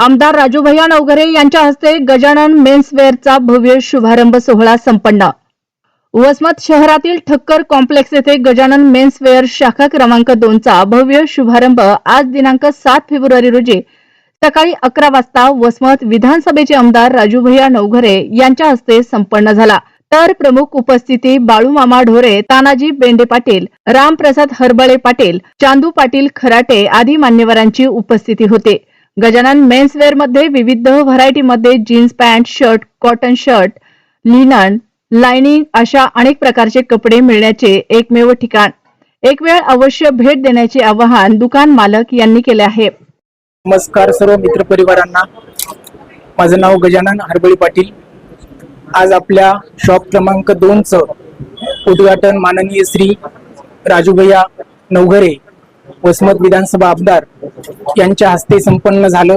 आमदार राजूभैया नवघरे यांच्या हस्ते गजानन मेन्सवेअरचा भव्य शुभारंभ सोहळा संपन्न. वसमत शहरातील ठक्कर कॉम्प्लेक्स येथे गजानन मेन्सवेअर शाखा क्रमांक दोनचा भव्य शुभारंभ आज दिनांक सात फेब्रुवारी रोजी सकाळी अकरा वाजता वसमत विधानसभेचे आमदार राजूभैया नवघरे यांच्या हस्ते संपन्न झाला. तर प्रमुख उपस्थिती बाळूमामा ढोरे तानाजी बेंडे पाटील रामप्रसाद हरबळे पाटील चांदू पाटील खराटे आदी मान्यवरांची उपस्थिती होते. गजानन मेन्सवेअरमध्ये विविध व्हरायटीमध्ये jeans pant shirt cotton shirt linen lining अशा अनेक प्रकारचे कपडे मिळण्याचे एकमेव ठिकाण. एक वेळ अवश्य भेट देण्याचे आवाहन दुकान मालक यांनी केले आहे. नमस्कार सर्व मित्रपरिवारांना माझं नाव गजानन हरबळी पाटील. आज आपल्या शॉप क्रमांक दोनचं उद्घाटन माननीय श्री राजूभैया नवघरे वसमत विधानसभा आमदार यांच्या हस्ते संपन्न झालं.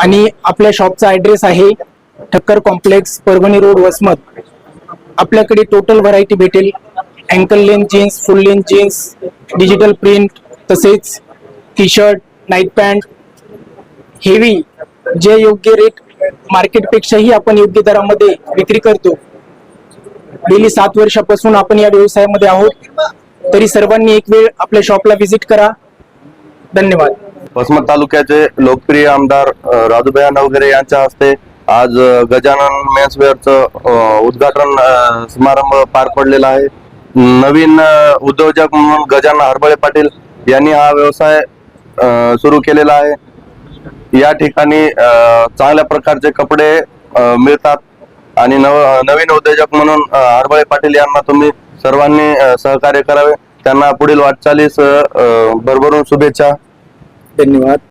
आणि आपल्या शॉपचा ॲड्रेस आहे ठक्कर कॉम्प्लेक्स परभणी रोड वसमत. आपल्याकडे टोटल व्हरायटी भेटेल. Ankle length jeans full length jeans digital print तसेच T shirt night pant heavy जे योग्य रेट मार्केटपेक्षाही आपण योग्य दरामध्ये विक्री करतो. गेली सात वर्षापासून आपण या व्यवसायामध्ये आहोत. तरी सर्वांनी एक वेळ आपल्या शॉपला व्हिजिट करा. धन्यवाद. वसमत तालुक्याचे लोकप्रिय आमदार राजूभया नवगरे यांच्या हस्ते आज गजानन मेन्सवेअरचं उद्घाटन समारंभ पार पडलेला आहे. नवीन उद्योजक म्हणून गजानन हरबळे पाटील यांनी हा व्यवसाय सुरू केलेला आहे. या ठिकाणी चांगल्या प्रकारचे कपडे मिळतात. आणि नव नवीन उद्योजक म्हणून हरबळे पाटील यांना तुम्ही सर्वांनी सहकार्य करावे. त्यांना पुढील वाटचालीस भरभरून शुभेच्छा. धन्यवाद.